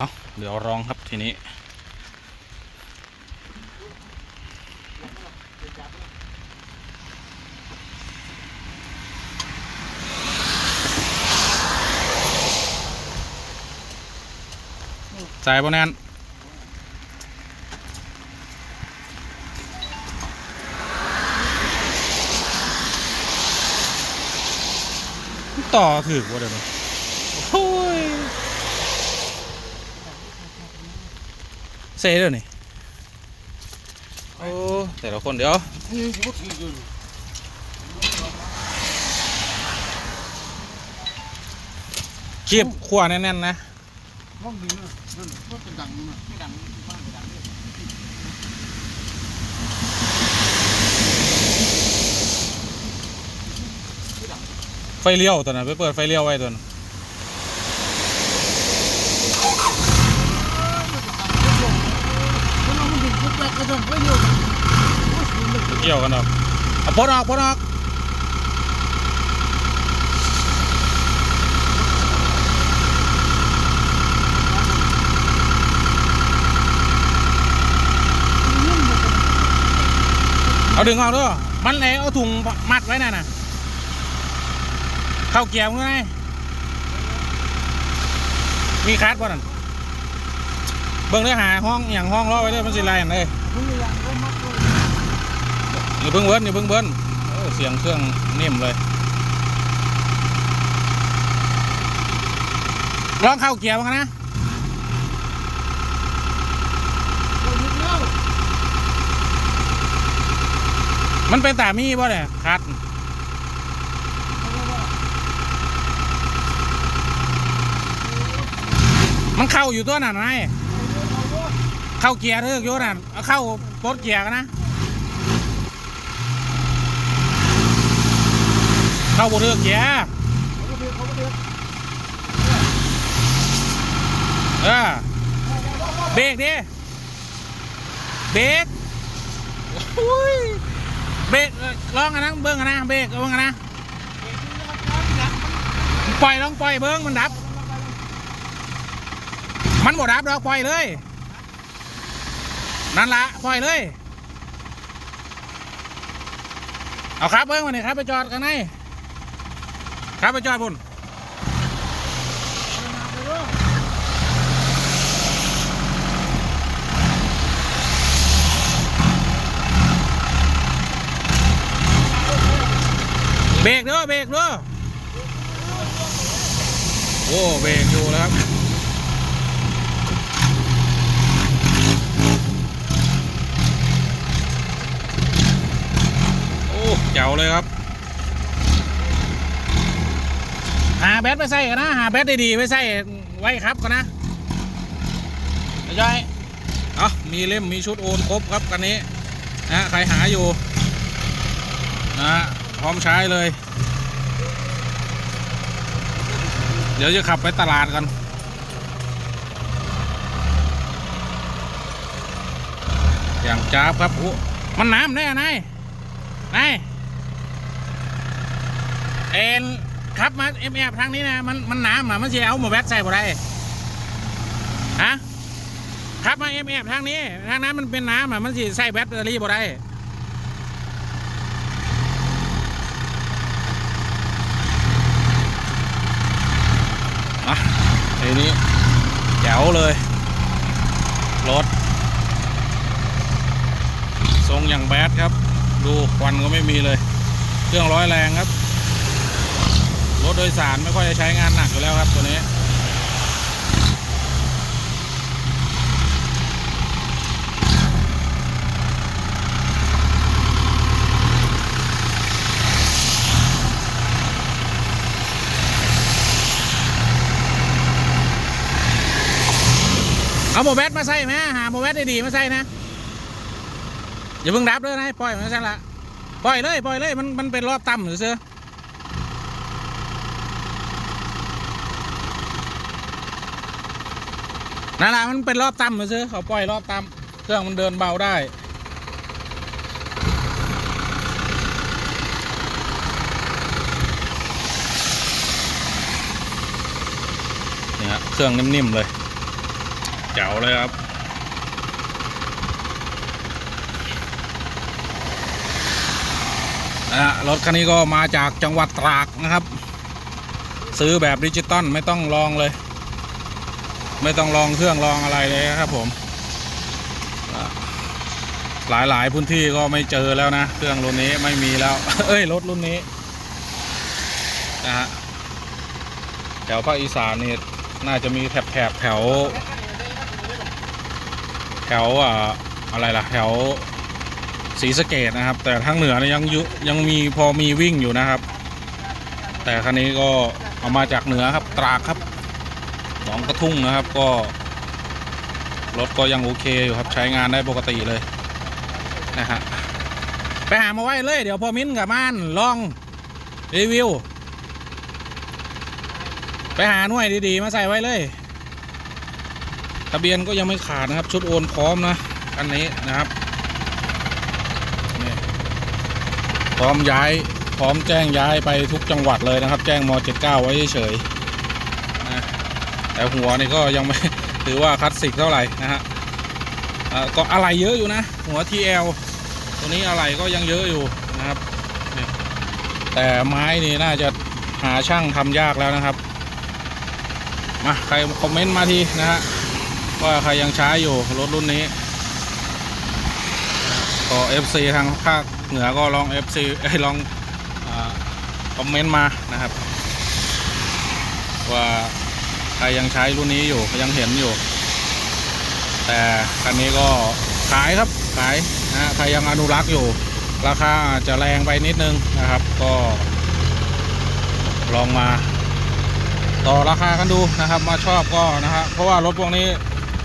เอาเดี๋ยวลองครับทีนี้ ใส่บนแนนต่อถือว่าเดี๋ยวนี้โอ้ ยเซ่เดี๋ยวนี้โอ้แต่ละคนเดี๋ยวคีบขั้วแน่นๆนะห้องนี้นะนั่นว่าเป็นดังนะไม่ดังบ้านไม่ดังเลยไฟเลี้ยวตัวนั้นไปเปิดไฟเลี้ยวไว้ตัวนั้น ถ้าเรามันดึงปุ๊บแป๊ ก็ต้องไปเร็วไม่เกี่ยวกันหรอกเอาปลดออกปลดออกเอาดึงออกด้วยมันไหนเอาถุงมัดไว้น่ะน่ะเข้าเกียร์มึงไงมีคัดป่ะนั่นเบิ่งเนื้อหาห้องอย่างห้องล้อไว้เลยมันสิไรอันเลย อย่าเพิ่งเบิ้ลอย่าเพิ่งเบิ้ลเสียงเครื่องนิ่มเลยลองเข้าเกียร์บ้างนะมันเป็นตามีบ่เนี่ยคัดมันเข้าอยู่ตัวน่ะน เข้าเกียร์เถอะโยน่ะเข้าปลดเกียร์กันนะ เข้าบนเรือเกียร์เอดเขาเดือเบรกดิเบรกโอ้ยเบรกเออลองกันนะเบิ้งกันนะเบรกเอาเบิ้งกันนะปล่อยลองปล่อยเบิ้งมันดับ มันบ่ดับดอกปล่อยเลย นั่นละปล่อยเลย เอาครับเบิ้งมาเนี่ยครับไปจอดกันในครับไปจอดบุญเบรกเด้อเบรกเด้อโอ้เบรกอยู่แล้วครับ อ้เจ๋วเลยครับ หาแบตไปใส่กันนะ หาแบตดีๆไปใส่ไว้ครับกันนะไม่ใช่เอามีเล่มมีชุดโอนครบครับกันนี้นะใครหาอยู่นะฮะพร้อมใช้เลย เดี๋ยวจะขับไปตลาดกันอย่างจ้าบครับโอ้มันน้ำได้อะนาย นายเอ็นขับมาเอฟเอฟทางนี้นะมันมันน้ำอะมันจะเอาหมวแบตใส่บ่ได้ฮะขับมาเอฟเอฟทางนี้ทางนั้นมันเป็นน้ำอะมันจะใส่แบตเตอรี่บ่ได้อะทีนี้แจ๋วเลย รถ ทรงอย่างแบดครับ ดูควันก็ไม่มีเลย เครื่องร้อยแรงครับ รถโดยสารไม่ค่อยจะใช้งานหนักอยู่แล้วครับตัวนี้เอาโมแบตมาใส่ไหมหาโมแบตดีๆมาใส่นะ อย่าเพิ่งดับเลยนะปล่อยมันซะละปล่อยเลยปล่อยเลยมันมันเป็นรอบต่ำหรือเสือนั่นแหละมันเป็นรอบต่ำหรือเสือเขาปล่อยรอบต่ำเครื่องมันเดินเบาได้เนี่ยเครื่องนิ่มๆเลยแจ๋วเลยครับ นะรถคันนี้ก็มาจากจังหวัดตรากนะครับ ซื้อแบบดิจิตอลไม่ต้องลองเลย ไม่ต้องลองเครื่องลองอะไรเลยครับผมหลายหลายๆพื้นที่ก็ไม่เจอแล้วนะ เครื่องรุ่นนี้ไม่มีแล้ว เอ้ยรถรุ่นนี้นะฮะแถวภาคอีสานนี่น่าจะมีแถบแถบแถว แถวอ่าอะไรล่ะ แถว ศรีสะเกดนะครับ แต่ทางเหนือเนี่ยยังยุยังมีพอมีวิ่งอยู่นะครับ แต่คันนี้ก็เอามาจากเหนือครับตรากครับหนองกระทุ่งนะครับก็รถก็ยังโอเคอยู่ครับใช้งานได้ปกติเลยนะฮะไปหามาไว้เลยเดี๋ยวพอมิ้นกับม่านลองรีวิว ไปหาหน่วยดีๆ มาใส่ไว้เลย ทะเบียนก็ยังไม่ขาดนะครับ ชุดโอนพร้อมนะคันนี้นะครับ พร้อมย้าย พร้อมแจ้งย้ายไปทุกจังหวัดเลยนะครับ แจ้งม 79 ไว้เฉยนะแต่หัวนี่ก็ยังไม่ถือว่าคลาสสิกเท่าไหร่นะฮะก็อะไรเยอะอยู่นะ หัว TL ตัวนี้อะไรก็ยังเยอะอยู่นะครับ แต่ไม้นี่น่าจะหาช่างทำยากแล้วนะครับ มาใครคอมเมนต์มาทีนะฮะว่าใครยังใช้อยู่รถรุ่นนี้ก็ FC ทางภาค เหนือก็ลอง FC เอ้ยลองอคอมเมนต์มานะครับ ว่าใครยังใช้รุ่นนี้อยู่ยังเห็นอยู่ แต่คันนี้ก็ขายครับขายนะฮะใครยังอนุรักษ์อยู่ ราคาอาจจะแรงไปนิดนึงนะครับ ก็ลองมา ต่อราคากันดูนะครับ มาชอบก็นะครับเพราะว่ารถพวกนี้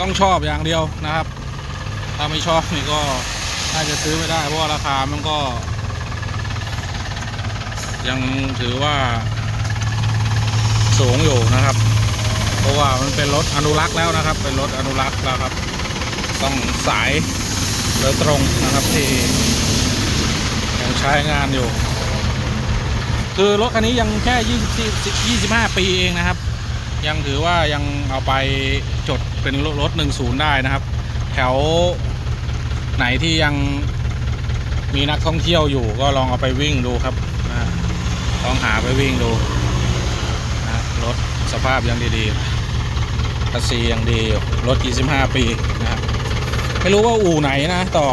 ต้องชอบอย่างเดียวนะครับ ถ้าไม่ชอบนี่ก็ น่าจะซื้อไม่ได้ เพราะว่าราคามันก็ ยังถือว่า สูงอยู่นะครับ เพราะว่ามันเป็นรถอนุรักษ์แล้วนะครับ เป็นรถอนุรักษ์แล้วครับ ต้องสายโดยตรงนะครับที่ยังใช้งานอยู่ คือรถคันนี้ยังแค่20 25 ปีเองนะครับ ยังถือว่ายังเอาไปจดเป็นรถ 10 ได้นะครับ แถว ไหนที่ยังมีนักท่องเที่ยวอยู่ก็ลองเอาไปวิ่งดูครับลองหาไปวิ่งดูนะรถสภาพยังดีๆคัสซียังดีอยู่รถ 25 ปีนะไม่รู้ว่าอู่ไหนนะต่อ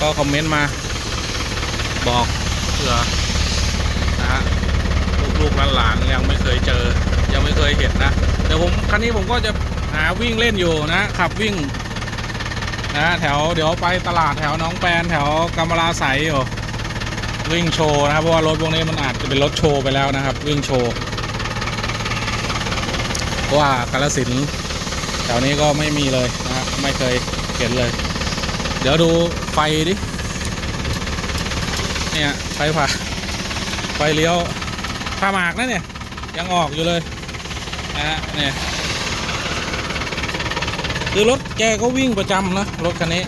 ก็คอมเมนต์มา บอกเผื่อนะฮะลูกๆหลานๆยังไม่เคยเจอ ยังไม่เคยเห็นนะ เดี๋ยวผมคันนี้ผมก็จะหาวิ่งเล่นอยู่นะขับวิ่ง นะแถวเดี๋ยวไปตลาดแถวน้องแปนแถวกำมะลาใสอยู่วิ่งโชว์นะครับเพราะว่ารถพวกนี้มันอาจจะเป็นรถโชว์ไปแล้วนะครับ วิ่งโชว์เพราะว่ากาลสินแถวนี้ก็ไม่มีเลยนะฮะไม่เคยเห็นเลย เดี๋ยวดูไฟดิเนี่ยไฟผ่าไฟเลี้ยวผ้าหมากนะเนี่ยยังออกอยู่เลยนะเนี่ย คือรถแกก็วิ่งประจำนะรถคันนี้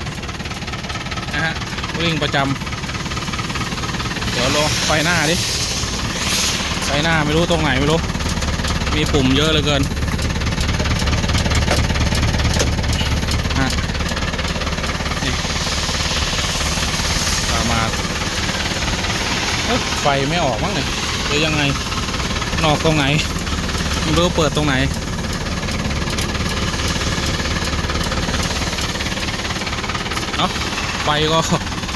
นะฮะวิ่งประจำเดี๋ยวลองไฟหน้าดิไฟหน้าไม่รู้ตรงไหนไม่รู้ มีปุ่มเยอะเหลือเกินฮะนี่ะมาไฟไม่ออกมั้งเนี่ยหรือยังไงนอกตรงไหนไม่รู้เปิดตรงไหน เนาะไฟก็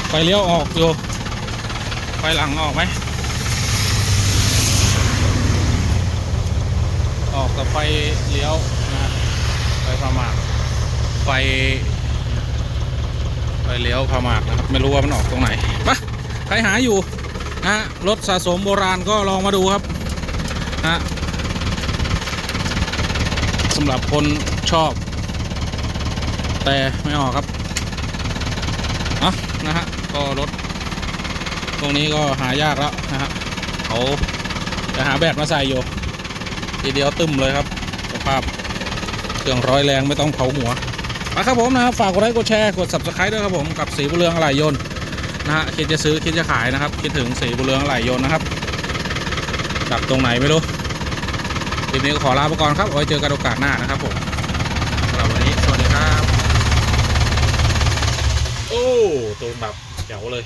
ไฟเลี้ยวออกอยู่ไฟหลังออกไหมออกแต่ไฟเลี้ยวนะไฟพาหมากไฟไฟเลี้ยวพาหมากนะครับไม่รู้ว่ามันออกตรงไหนปะใครหาอยู่นะรถสะสมโบราณก็ลองมาดูครับนะสำหรับคนชอบ แต่ไม่ออกครับ เอะนะฮะก็รถตรงนี้ก็หายากแล้วนะฮะเขาจะหาแบตมาใส่อยู่ทีเดียวตึมเลยครับสภาพเครื่องร้อยแรงไม่ต้องเผาหัวมาครับผมนะครับฝากกดไลค์กดแชร์กด subscribe ด้วยครับผมกับสีบุเรืองอะไหล่ยนต์นะฮะคิดจะซื้อคิดจะขายนะครับ คิดถึงสีบุเรืองไหลยนต์นะครับกลับตรงไหนไม่รู้คลิปนี้ก็ขอลาไปก่อนครับไว้เจอกันโอกาสหน้านะครับผม ตัวหนับเจ๋วเลย